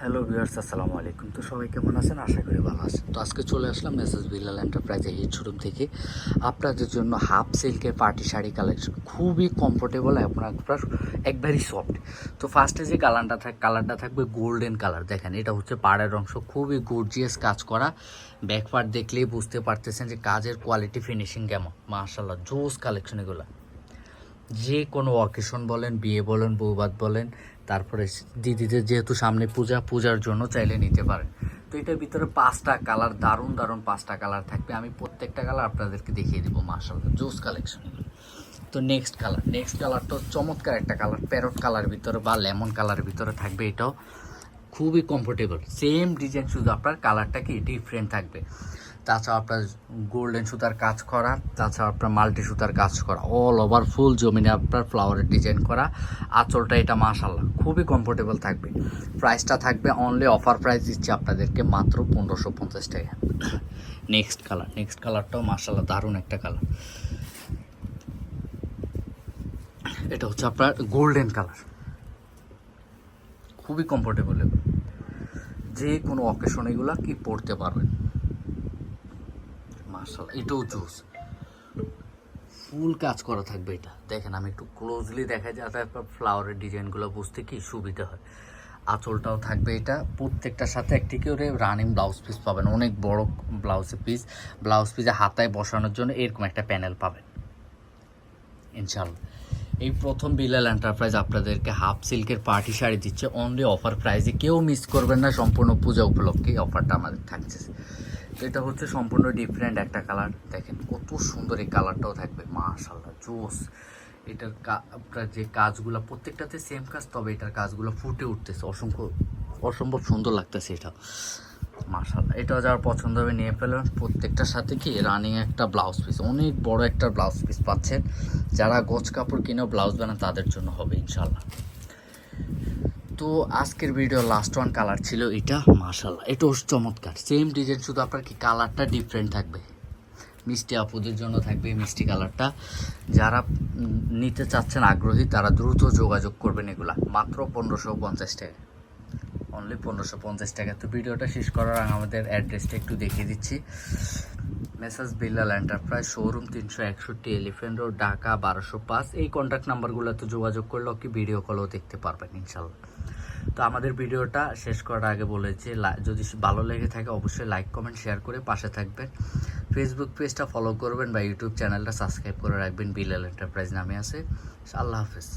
Hello viewers আসসালামু আলাইকুম। তো সবাই কেমন আছেন? আশা করি ভালো আছেন। তো আজকে চলে আসলাম মেসেজ বিল্লাল এন্টারপ্রাইজের হিট শোরুম থেকে। আপনাদের জন্য হাফ সিল্কের পার্টি শাড়ি কালেকশন খুবই কমফোর্টেবল আপনার একবারই সফট তো ফার্স্টে যে কালারটা থাক কালারটা থাকবে গোল্ডেন কালার দেখেন, এটা হচ্ছে পাড়ের অংশ। খুবই গর্জিয়াস কাজ করা। ব্যাক পার্ট দেখলেই বুঝতে পারতেছেন যে কাজের কোয়ালিটি ফিনিশিং কেমন। মাশাল্লাহ জোস কালেকশন এগুলো। যে কোনো অকেশন বলেন, বিয়ে বলেন, বৌবাদ বলেন, তারপরে দিদিদের যেহেতু সামনে পূজা, পূজার জন্য চাইলে নিতে পারেন। তো এটার ভিতরে পাঁচটা কালার, দারুণ দারুণ পাঁচটা কালার থাকবে। আমি প্রত্যেকটা কালার আপনাদেরকে দেখিয়ে দেবো মার্শাল্লাহ জুস কালেকশন। তো নেক্সট কালার নেক্সট কালার তো চমৎকার একটা কালার, প্যারট কালার ভিতরে বা লেমন কালার ভিতরে থাকবে এটাও। খুবই কমফোর্টেবল সেম ডিজাইন শুধু আপনার কালারটা কি ডিফারেন্ট থাকবে। তাছাড়া আপনার গোল্ডেন সুতার কাজ করা, তাছাড়া আপনার মাল্টি সুতার কাজ করা অল ওভার ফুল জমিনে আপনার ফ্লাওয়ারের ডিজাইন করা। আঁচলটা এটা মাশাল্লাহ খুবই কমফোর্টেবল থাকবে। প্রাইসটা থাকবে অনলি অফার প্রাইস দিচ্ছি আপনাদেরকে মাত্র পনেরোশো পঞ্চাশ টাকা। নেক্সট কালার নেক্সট কালারটাও মাশাল্লাহ দারুণ একটা কালার এটা হচ্ছে আপনার গোল্ডেন কালার খুবই কমফোর্টেবল যে কোনো অকেশন এগুলো কি পড়তে পারবেন। মার্শাল এটাও জুস। ফুল কাজ করা থাকবে এটা। দেখেন, আমি একটু ক্লোজলি দেখা যাতে আপনার ফ্লাওয়ারের ডিজাইনগুলো বুঝতে কি সুবিধা হয়। আঁচলটাও থাকবে এটা। প্রত্যেকটার সাথে একটি করে রানিং ব্লাউজ পিস পাবেন। অনেক বড় ব্লাউজ পিস ব্লাউজ পিসে হাতায় বসানোর জন্য এরকম একটা প্যানেল পাবেন। ইনশাল্লাহ এই প্রথম বিলাল এন্টারপ্রাইজ আপনাদেরকে হাফ সিল্কের পার্টি শাড়ি দিচ্ছে। অনলি অফার প্রাইজে কেউ মিস করবেন না। সম্পূর্ণ পূজা উপলক্ষে অফারটা আমাদের থাকছে। এটা হচ্ছে সম্পূর্ণ ডিফারেন্ট একটা কালার দেখেন কত সুন্দর এই কালারটাও থাকবে। মাশাল্লাহ জোস। এটার আপনার যে কাজগুলো, প্রত্যেকটাতে সেম কাজ, তবে এটার কাজগুলো ফুটে উঠতেছে। অসংখ্য, অসম্ভব সুন্দর লাগতেছে এটা মাশাল্লাহ এটা যার পছন্দ হবে নিয়ে ফেলবেন প্রত্যেকটার সাথে কি রানিং একটা ব্লাউজ পিস অনেক বড় একটা ব্লাউজ পিস পাচ্ছেন। যারা গোছ কাপড় কিনেও ব্লাউজ বানান, তাদের জন্য হবে ইনশাল্লাহ তো আজকের ভিডিও লাস্ট ওয়ান কালার ছিল এটা মাশাল্লাহ এটাও চমৎকার। সেম ডিজাইন শুধু আপনার কি কালারটা ডিফারেন্ট থাকবে। মিষ্টি আপুদের জন্য থাকবে মিষ্টি কালারটা যারা নিতে চাচ্ছেন আগ্রহী, তারা দ্রুত যোগাযোগ করবেন এগুলা, মাত্র পনেরোশো পঞ্চাশ টাকা। অনলি পনেরোশো পঞ্চাশ টাকা। তো ভিডিওটা শেষ করার আগে আমাদের অ্যাড্রেসটা একটু দেখিয়ে দিচ্ছি। মেসাজ বিল্লাল এন্টারপ্রাইজ শোরুম তিনশো একষট্টি এলিফেন্ট রোড ঢাকা বারোশো পাঁচ। এই কন্ট্যাক্ট নাম্বারগুলোতে যোগাযোগ করলেও কি ভিডিও কলও দেখতে পারবেন, ইনশাল্লাহ। তো আমাদের ভিডিওটা শেষ করার আগে বলেছি যদি ভালো লেগে থাকে অবশ্যই লাইক কমেন্ট শেয়ার করে পাশে থাকবেন। ফেসবুক পেজটা ফলো করবেন বা ইউটিউব চ্যানেলটা সাবস্ক্রাইব করে রাখবেন। বিল্লাল এন্টারপ্রাইজ নামে আছে। আল্লাহ হাফেজ।